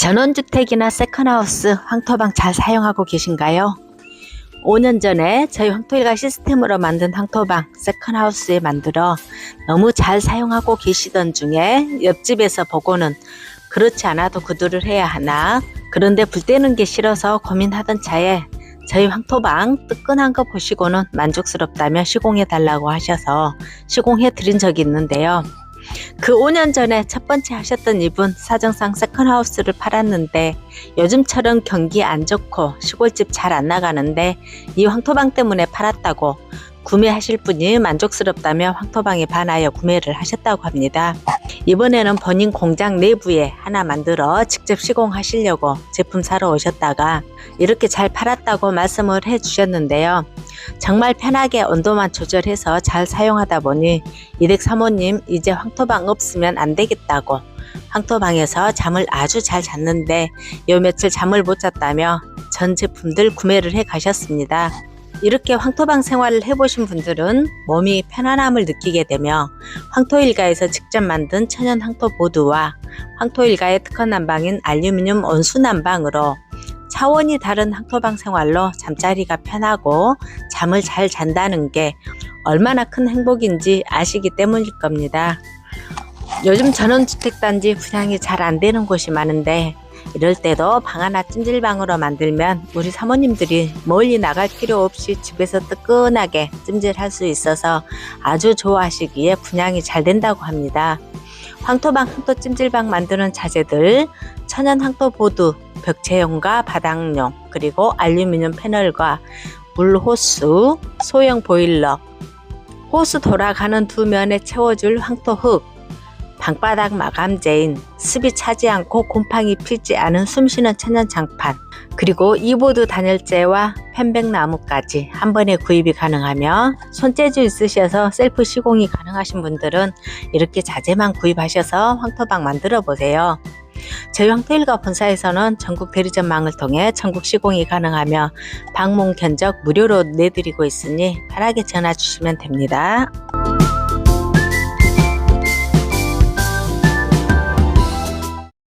전원주택이나 세컨하우스 황토방 잘 사용하고 계신가요? 5년 전에 저희 황토일가 시스템으로 만든 황토방 세컨하우스에 만들어 너무 잘 사용하고 계시던 중에 옆집에서 보고는 그렇지 않아도 구두를 해야 하나 그런데 불 때는 게 싫어서 고민하던 차에 저희 황토방 뜨끈한 거 보시고는 만족스럽다며 시공해 달라고 하셔서 시공해 드린 적이 있는데요. 그 5년 전에 첫 번째 하셨던 이분 사정상 세컨하우스를 팔았는데 요즘처럼 경기 안 좋고 시골집 잘 안 나가는데 이 황토방 때문에 팔았다고 구매하실 분이 만족스럽다며 황토방에 반하여 구매를 하셨다고 합니다. 이번에는 본인 공장 내부에 하나 만들어 직접 시공하시려고 제품 사러 오셨다가 이렇게 잘 팔았다고 말씀을 해 주셨는데요. 정말 편하게 온도만 조절해서 잘 사용하다 보니 이댁 사모님 이제 황토방 없으면 안 되겠다고 황토방에서 잠을 아주 잘 잤는데 요 며칠 잠을 못 잤다며 전 제품들 구매를 해 가셨습니다. 이렇게 황토방 생활을 해보신 분들은 몸이 편안함을 느끼게 되며 황토일가에서 직접 만든 천연 황토 보드와 황토일가의 특허 난방인 알루미늄 온수 난방으로 차원이 다른 황토방 생활로 잠자리가 편하고 잠을 잘 잔다는 게 얼마나 큰 행복인지 아시기 때문일 겁니다. 요즘 전원주택단지 분양이 잘 안 되는 곳이 많은데 이럴 때도 방 하나 찜질방으로 만들면 우리 사모님들이 멀리 나갈 필요 없이 집에서 뜨끈하게 찜질할 수 있어서 아주 좋아하시기에 분양이 잘 된다고 합니다. 황토방 황토 찜질방 만드는 자재들 천연 황토 보드 벽체용과 바닥용 그리고 알루미늄 패널과 물 호수 소형 보일러 호수 돌아가는 두 면에 채워줄 황토 흙 방바닥 마감재인 습이 차지 않고 곰팡이 피지 않은 숨쉬는 천연 장판 그리고 이보드 단열재와 편백나무까지 한 번에 구입이 가능하며 손재주 있으셔서 셀프 시공이 가능하신 분들은 이렇게 자재만 구입하셔서 황토방 만들어 보세요. 저희 황토일가 본사에서는 전국 대리점망을 통해 전국 시공이 가능하며 방문 견적 무료로 내드리고 있으니 편하게 전화 주시면 됩니다.